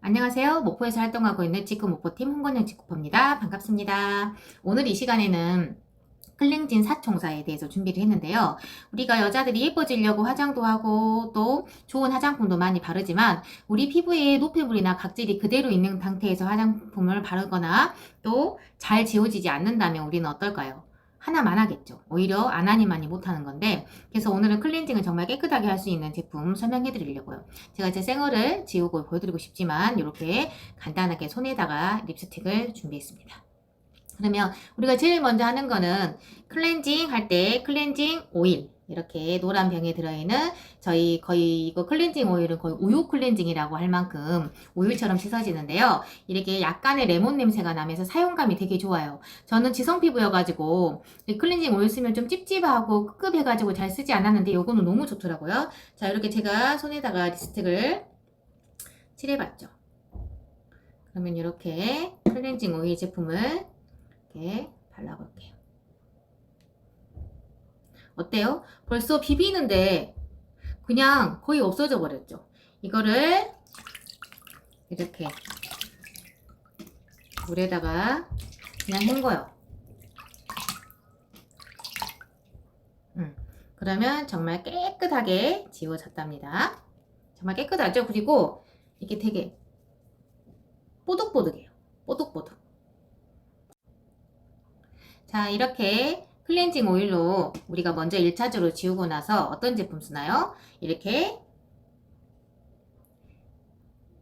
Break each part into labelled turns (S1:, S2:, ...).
S1: 안녕하세요. 목포에서 활동하고 있는 직구 목포팀 홍건영 직구퍼입니다. 반갑습니다. 오늘 이 시간에는 클렌징 사총사에 대해서 준비를 했는데요. 우리가 여자들이 예뻐지려고 화장도 하고 또 좋은 화장품도 많이 바르지만 우리 피부에 노폐물이나 각질이 그대로 있는 상태에서 화장품을 바르거나 또 잘 지워지지 않는다면 우리는 어떨까요? 하나만 하겠죠. 오히려 안 하니 많이 못하는 건데 그래서 오늘은 클렌징을 정말 깨끗하게 할 수 있는 제품 설명해 드리려고요. 제가 제 생얼을 지우고 보여드리고 싶지만 이렇게 간단하게 손에다가 립스틱을 준비했습니다. 그러면 우리가 제일 먼저 하는 거는 클렌징 할 때 클렌징 오일 이렇게 노란 병에 들어있는 저희 거의 이거 클렌징 오일은 거의 우유 클렌징이라고 할 만큼 우유처럼 씻어지는데요. 이렇게 약간의 레몬 냄새가 나면서 사용감이 되게 좋아요. 저는 지성 피부여가지고 이 클렌징 오일 쓰면 좀 찝찝하고 끄급해가지고 잘 쓰지 않았는데 요거는 너무 좋더라고요. 자 이렇게 제가 손에다가 립스틱을 칠해봤죠. 그러면 이렇게 클렌징 오일 제품을 이렇게 발라볼게요. 어때요? 벌써 비비는데 그냥 거의 없어져 버렸죠. 이거를 이렇게 물에다가 그냥 헹궈요. 음, 그러면 정말 깨끗하게 지워졌답니다. 정말 깨끗하죠? 그리고 이게 되게 뽀득뽀득해요. 뽀득뽀득. 자, 이렇게 클렌징 오일로 우리가 먼저 1차적으로 지우고 나서 어떤 제품 쓰나요? 이렇게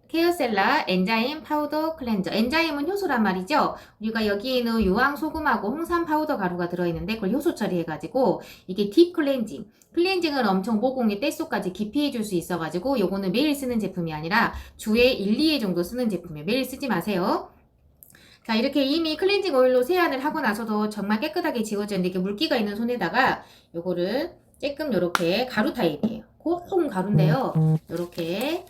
S1: 케어셀라 엔자임 파우더 클렌저. 엔자임은 효소란 말이죠. 우리가 여기에는 유황 소금하고 홍삼 파우더 가루가 들어있는데 그걸 효소 처리해가지고 이게 딥 클렌징. 클렌징을 엄청 모공의 떼속까지 깊이 해줄 수 있어가지고 요거는 매일 쓰는 제품이 아니라 주에 1, 2회 정도 쓰는 제품이에요. 매일 쓰지 마세요. 자, 이렇게 이미 클렌징 오일로 세안을 하고 나서도 정말 깨끗하게 지워졌는데 이렇게 물기가 있는 손에다가 요거를 조금 요렇게 가루 타입이에요. 고운 가루인데요. 요렇게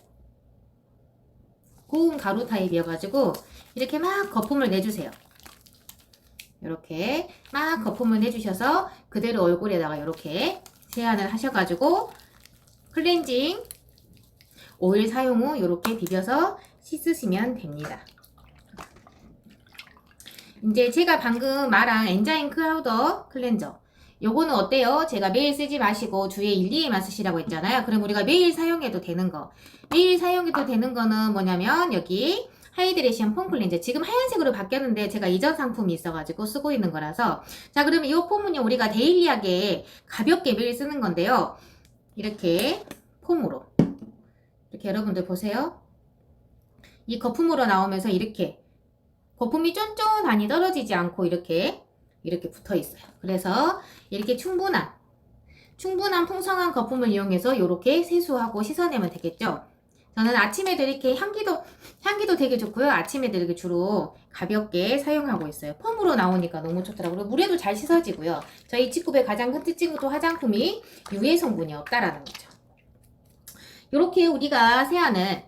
S1: 고운 가루 타입이어가지고 이렇게 막 거품을 내주세요. 이렇게 막 거품을 내주셔서 그대로 얼굴에다가 이렇게 세안을 하셔가지고 클렌징 오일 사용 후 이렇게 비벼서 씻으시면 됩니다. 이제 제가 방금 말한 엔자임 크라우더 클렌저 요거는 어때요? 제가 매일 쓰지 마시고 주에 1, 2회만 쓰시라고 했잖아요. 그럼 우리가 매일 사용해도 되는 거. 매일 사용해도 되는 거는 뭐냐면 여기 하이드레이션 폼 클렌저 지금 하얀색으로 바뀌었는데 제가 이전 상품이 있어가지고 쓰고 있는 거라서 자 그러면 이 폼은요 우리가 데일리하게 가볍게 매일 쓰는 건데요 이렇게 폼으로 이렇게 여러분들 보세요 이 거품으로 나오면서 이렇게 거품이 쫀쫀하니 떨어지지 않고 이렇게 이렇게 붙어 있어요. 그래서 이렇게 충분한 충분한 풍성한 거품을 이용해서 이렇게 세수하고 씻어내면 되겠죠. 저는 아침에도 이렇게 향기도 향기도 되게 좋고요. 아침에도 이렇게 주로 가볍게 사용하고 있어요. 폼으로 나오니까 너무 좋더라고요. 물에도 잘 씻어지고요. 저희 직구의 가장 큰 특징은 또 화장품이 유해 성분이 없다라는 거죠. 이렇게 우리가 세안을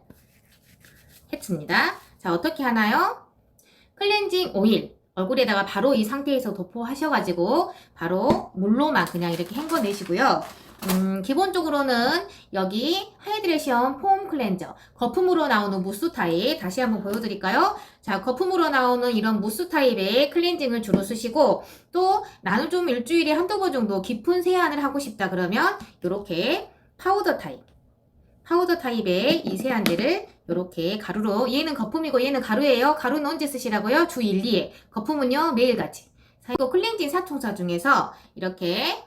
S1: 했습니다. 자 어떻게 하나요? 클렌징 오일 얼굴에다가 바로 이 상태에서 도포하셔가지고 바로 물로만 그냥 이렇게 헹궈내시고요. 음, 기본적으로는 여기 하이드레이션 폼 클렌저 거품으로 나오는 무스 타입 다시 한번 보여드릴까요? 자 거품으로 나오는 이런 무스 타입의 클렌징을 주로 쓰시고 또 나는 좀 일주일에 한두 번 정도 깊은 세안을 하고 싶다 그러면 이렇게 파우더 타입 파우더 타입의 이 세안제를 이렇게 가루로 얘는 거품이고 얘는 가루예요. 가루는 언제 쓰시라고요? 주 1, 2회. 거품은요 매일같이. 자, 이거 클렌징 사총사 중에서 이렇게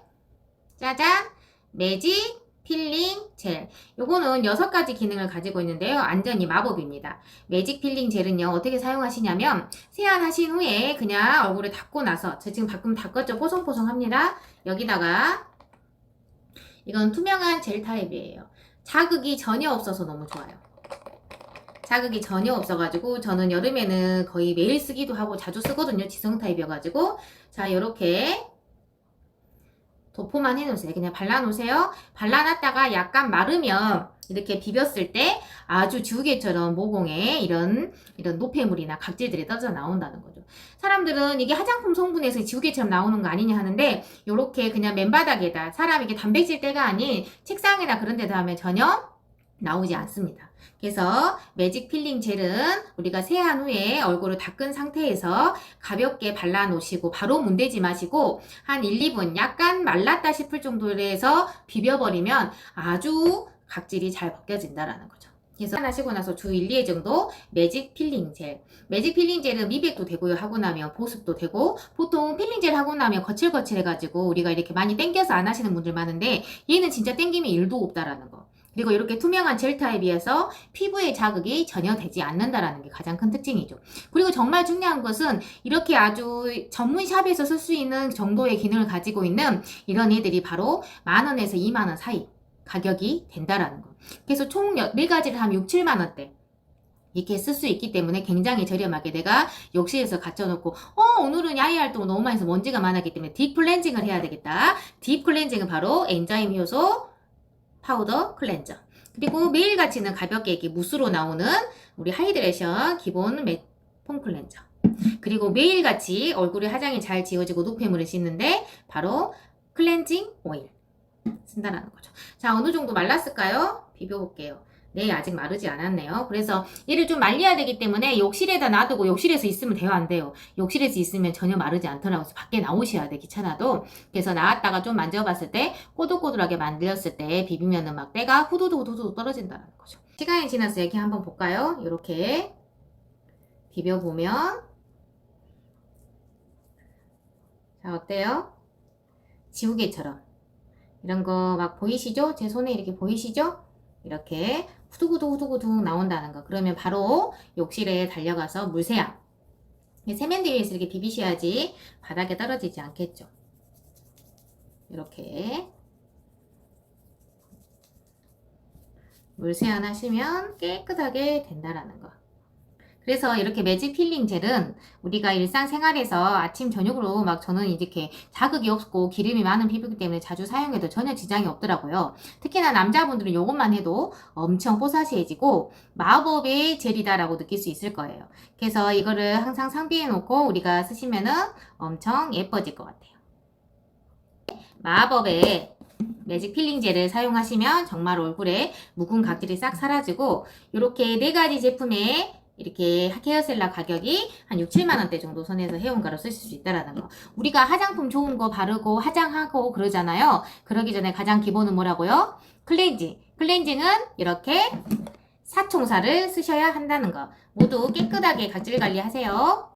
S1: 짜잔 매직 필링 젤. 요거는 여섯 가지 기능을 가지고 있는데요. 완전히 마법입니다. 매직 필링 젤은요, 어떻게 사용하시냐면, 세안하신 후에 그냥 얼굴에 닦고 나서, 저 지금 가끔 닦았죠? 뽀송뽀송 합니다. 여기다가, 이건 투명한 젤 타입이에요. 자극이 전혀 없어서 너무 좋아요. 자극이 전혀 없어가지고 저는 여름에는 거의 매일 쓰기도 하고 자주 쓰거든요. 지성 타입이어가지고 자 이렇게 도포만 해놓으세요. 그냥 발라놓으세요. 발라놨다가 약간 마르면 이렇게 비볐을 때 아주 지우개처럼 모공에 이런 이런 노폐물이나 각질들이 떨어져 나온다는 거죠. 사람들은 이게 화장품 성분에서 지우개처럼 나오는 거 아니냐 하는데 이렇게 그냥 맨바닥에다 사람 이게 단백질 때가 아닌 책상이나 그런 데다 하면 전혀 나오지 않습니다. 그래서 매직 필링 젤은 우리가 세안 후에 얼굴을 닦은 상태에서 가볍게 발라 놓으시고 바로 문대지 마시고 한 1, 2분 약간 말랐다 싶을 정도로 해서 비벼버리면 아주 각질이 잘 벗겨진다라는 거죠. 그래서 하시고 나서 주 1, 2회 정도 매직 필링 젤. 매직 필링 젤은 미백도 되고요. 하고 나면 보습도 되고 보통 필링 젤 하고 나면 거칠거칠해가지고 우리가 이렇게 많이 땡겨서 안 하시는 분들 많은데 얘는 진짜 땡김이 1도 없다라는 거. 그리고 이렇게 투명한 젤 타입이어서 피부에 자극이 전혀 되지 않는다라는 게 가장 큰 특징이죠. 그리고 정말 중요한 것은 이렇게 아주 전문 샵에서 쓸 수 있는 정도의 기능을 가지고 있는 이런 애들이 바로 만 원에서 2만 원 사이 가격이 된다라는 거. 그래서 총네 가지를 하면 6, 7만 원대. 이렇게 쓸 수 있기 때문에 굉장히 저렴하게 내가 욕실에서 갖춰놓고 어 오늘은 야외 활동 너무 많이 해서 먼지가 많았기 때문에 딥 클렌징을 해야 되겠다. 딥 클렌징은 바로 엔자임 효소 파우더 클렌저. 그리고 매일같이는 가볍게 이렇게 무스로 나오는 우리 하이드레이션 기본 매- 폼 클렌저. 그리고 매일같이 얼굴에 화장이 잘 지워지고 노폐물을 씻는데 바로 클렌징 오일 쓴다라는 거죠. 자, 어느 정도 말랐을까요? 비벼볼게요. 네, 아직 마르지 않았네요. 그래서 얘를 좀 말려야 되기 때문에 욕실에다 놔두고 욕실에서 있으면 돼요, 안 돼요? 욕실에서 있으면 전혀 마르지 않더라고요. 그래서 밖에 나오셔야 돼, 귀찮아도. 그래서 나왔다가 좀 만져봤을 때 꼬들꼬들하게 만들었을 때 비비면은 막 때가 후두두 후두두 떨어진다는 거죠. 시간이 지나서 이렇게 한번 볼까요? 이렇게 비벼보면 자, 어때요? 지우개처럼. 이런 거 막 보이시죠? 제 손에 이렇게 보이시죠? 이렇게 후두구두 후두구두 나온다는 거. 그러면 바로 욕실에 달려가서 물세양. 세면대 위에서 이렇게 비비셔야지 바닥에 떨어지지 않겠죠. 이렇게 물세안 하시면 깨끗하게 된다라는 거. 그래서 이렇게 매직 필링 젤은 우리가 일상생활에서 아침 저녁으로 막 저는 이렇게 자극이 없고 기름이 많은 피부이기 때문에 자주 사용해도 전혀 지장이 없더라고요. 특히나 남자분들은 이것만 해도 엄청 뽀사시해지고 마법의 젤이다라고 느낄 수 있을 거예요. 그래서 이거를 항상 상비해 놓고 우리가 쓰시면은 엄청 예뻐질 것 같아요. 마법의 매직 필링 젤을 사용하시면 정말 얼굴에 묵은 각질이 싹 사라지고 이렇게 네 가지 제품에 이렇게 헤어셀라 가격이 한 6, 7만 원대 정도 선에서 해온가로 쓰실 수 있다라는 거. 우리가 화장품 좋은 거 바르고 화장하고 그러잖아요. 그러기 전에 가장 기본은 뭐라고요? 클렌징. 클렌징은 이렇게 사총사를 쓰셔야 한다는 거. 모두 깨끗하게 각질 관리하세요.